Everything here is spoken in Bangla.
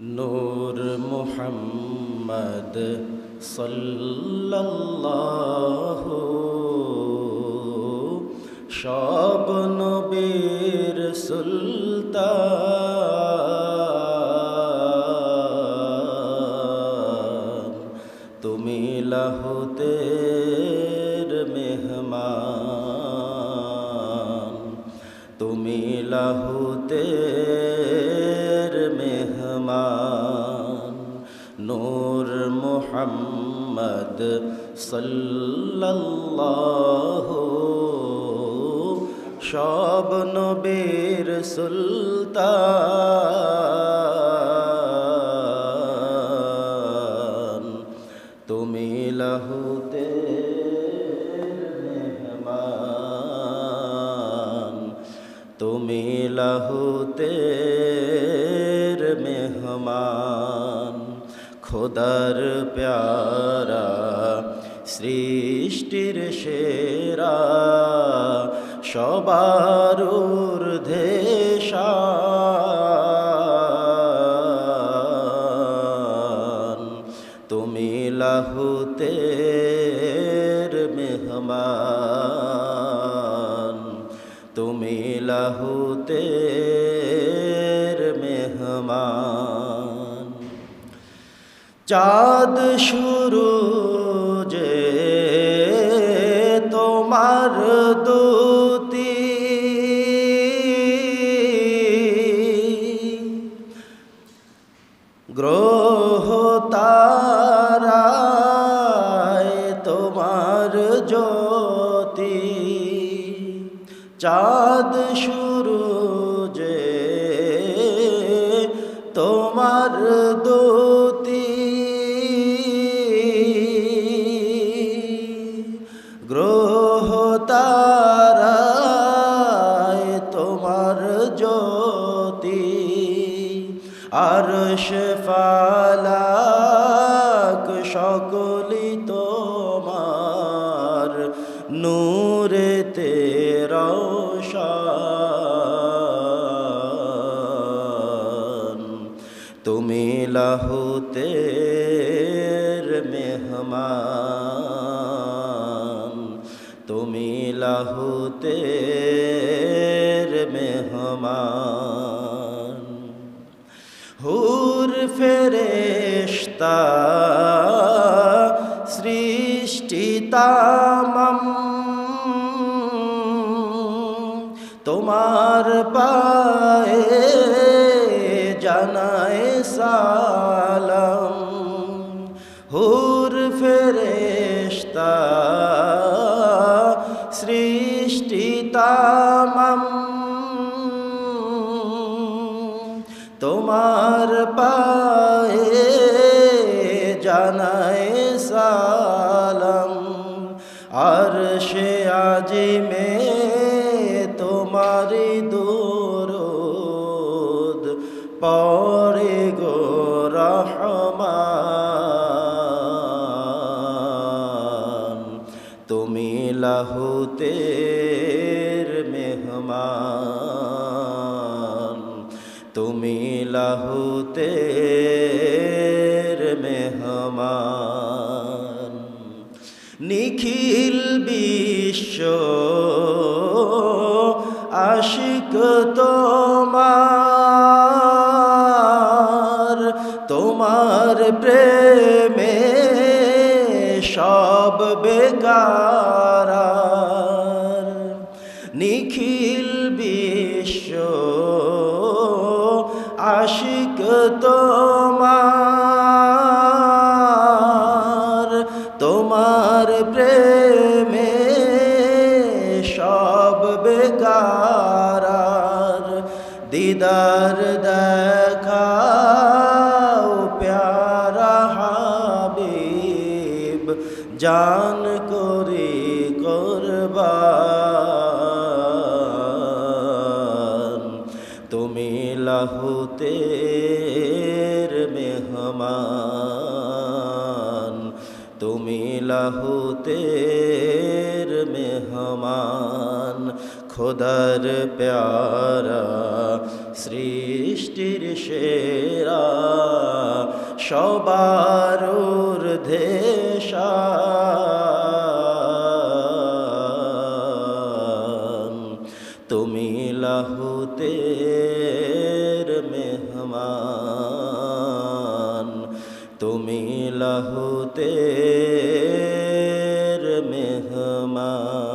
নূর মুহাম্মদ সাল্লাল্লাহু সব নবীর সুলতান। তুমি লাহুতের মেহমান। তুমি লাহুতের মুহাম্মদ সাল্লাল্লাহু সব নবীর সুলতান তুমি লাহুতে মেহমান তুমি লাহুতের মেহমান খোদার প্যারা সৃষ্টির সেরা সবার ঊর্ধ্বে শান। তুমি লাহুতের মেহমান তুমি লাহুতের মেহমান চাঁদ শুরু যে তোমার দুতি। গ্রহ তারায় তোমার জ্যোতি। চাঁদ শুরু জ্যোতি আর ফালাক সকলি তোমার নূরে তেরশান তুমি লাহুতের মেহমান তুমি লাহুতের মেহমান হুর ফেরেশতা সৃষ্টি তামাম। তোমার পায়ে জানায় সালাম হুর তোমার পায়ে জানায় সালাম। আর সে আজিমে তোমারি দরুদ পরে গো রহমান। তুমি লাহুতের তুমি লাহুতের মেহমান। নিখিল বিশ্ব আশিক তোমার তোমার প্রেমে সব বেকার। আশিক তোমার তোমার প্রেমে সব বেকার দিদার দেখাও প্যারা হাবিব জান করে করবান। লাহুতের মেহমান তুমি লাহুতের মেহমান খোদার প্যারা সৃষ্টির সেরা সবার ঊর্ধ্বে শান। মেহমান তুমি লাহুতে মেহমান।